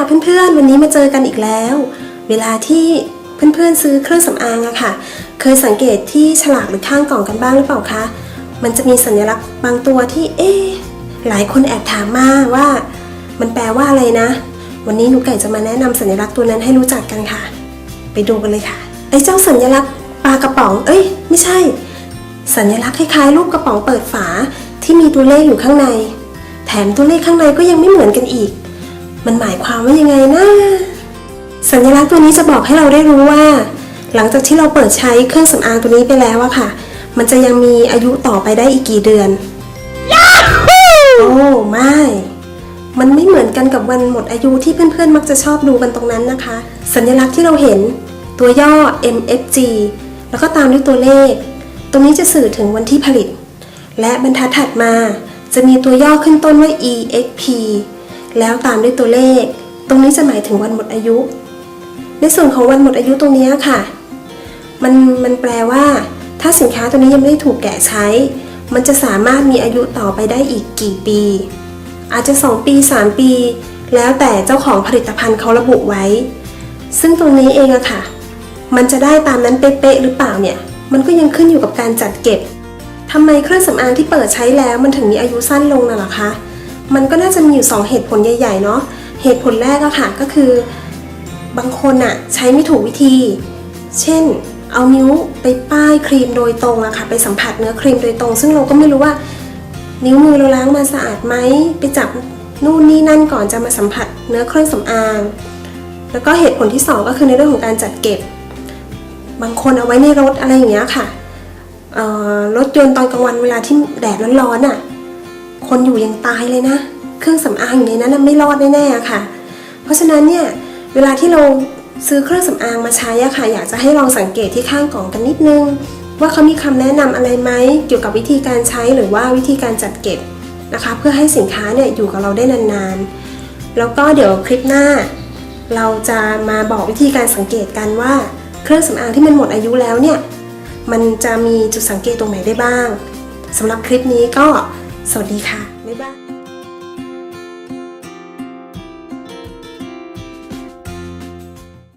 ค่ะเพื่อนๆ วันนี้มาเจอกันอีกแล้ว เวลาที่เพื่อนๆซื้อเครื่องสำอางอะค่ะ เคยสังเกตที่ฉลากหรือข้างกล่องกันบ้างหรือเปล่าคะ มันจะมีสัญลักษณ์บางตัวที่เอ๊หลายคนแอบถามมาว่า มันแปลว่าอะไรนะ วันนี้หนูไก่จะมาแนะนำสัญลักษณ์ตัวนั้นให้รู้จักกันค่ะ ไปดูกันเลยค่ะไอ้เจ้าสัญลักษณ์ปลากระป๋อง เอ้ย ไม่ใช่ สัญลักษณ์คล้ายๆรูปกระป๋องเปิดฝาที่มีตัวเลขอยู่ข้างใน แถมตัวเลขข้างในก็ยังไม่เหมือนกันอีก มันหมายความว่ายังไงนะ สัญลักษณ์ตัวนี้จะบอกให้เราได้รู้ว่า หลังจากที่เราเปิดใช้เครื่องสำอางตัวนี้ไปแล้วอะค่ะ มันจะยังมีอายุต่อไปได้อีกกี่เดือน โอ้ไม่ มันไม่เหมือนกันกับวันหมดอายุที่เพื่อนๆ มักจะชอบดูกันตรงนั้นนะคะ สัญลักษณ์ที่เราเห็นตัวย่อ MFG แล้วก็ตามด้วยตัวเลข ตรงนี้จะสื่อถึงวันที่ผลิต และบรรทัดถัดมาจะมีตัวย่อขึ้นต้นว่า EXP แล้วตามด้วยตัวเลข ตรงนี้จะหมายถึงวันหมดอายุ ในส่วนของวันหมดอายุตรงนี้ค่ะ มันมันแปลว่า ถ้าสินค้าตัวนี้ยังไม่ได้ถูกแกะใช้ มันจะสามารถมีอายุต่อไปได้อีกกี่ปี อาจจะ 2 ปี 3 ปี แล้วแต่เจ้าของผลิตภัณฑ์เขาระบุไว้ ซึ่งตรงนี้เองอะค่ะ มันจะได้ตามนั้นเป๊ะๆหรือเปล่าเนี่ย มันก็ยังขึ้นอยู่กับการจัดเก็บทำไมเครื่องสำอางที่เปิดใช้แล้วมันถึงมีอายุสั้นลงน่ะหรอคะ มันก็น่าจะมีอยู่ 2 เหตุผลใหญ่ๆเนาะเหตุผลแรกอะค่ะก็คือบางคนอะใช้ไม่ถูกวิธี เช่น เอานิ้วไปป้ายครีมโดยตรงอะค่ะ ไปสัมผัสเนื้อครีมโดยตรง ซึ่งเราก็ไม่รู้ว่า นิ้วมือเราล้างมาสะอาดไหมไปจับนู่นนี่นั่นก่อนจะมาสัมผัสเนื้อเครื่องสำอาง แล้วก็เหตุผลที่สองก็คือในเรื่องของการจัดเก็บ บางคนเอาไว้ในรถอะไรอย่างเงี้ยค่ะรถยนต์ตอนกลางวันเวลาที่แดดร้อนๆอะ คนอยู่ยังตายเลยนะ เครื่องสำอางอยู่ในนั้นไม่รอดแน่ๆค่ะ เพราะฉะนั้นเนี่ยเวลาที่เราซื้อเครื่องสำอางมาใช้อะค่ะ อยากจะให้ลองสังเกตที่ข้างกล่องกันนิดนึง ว่าเขามีคำแนะนำอะไรไหมเกี่ยวกับวิธีการใช้หรือว่าวิธีการจัดเก็บนะคะ เพื่อให้สินค้าเนี่ยอยู่กับเราได้นานๆ แล้วก็เดี๋ยวคลิปหน้า เราจะมาบอกวิธีการสังเกตกันว่า เครื่องสำอางที่มันหมดอายุแล้วเนี่ยมันจะมีจุดสังเกตตรงไหนได้บ้างสำหรับคลิปนี้ก็ สวัสดีค่ะ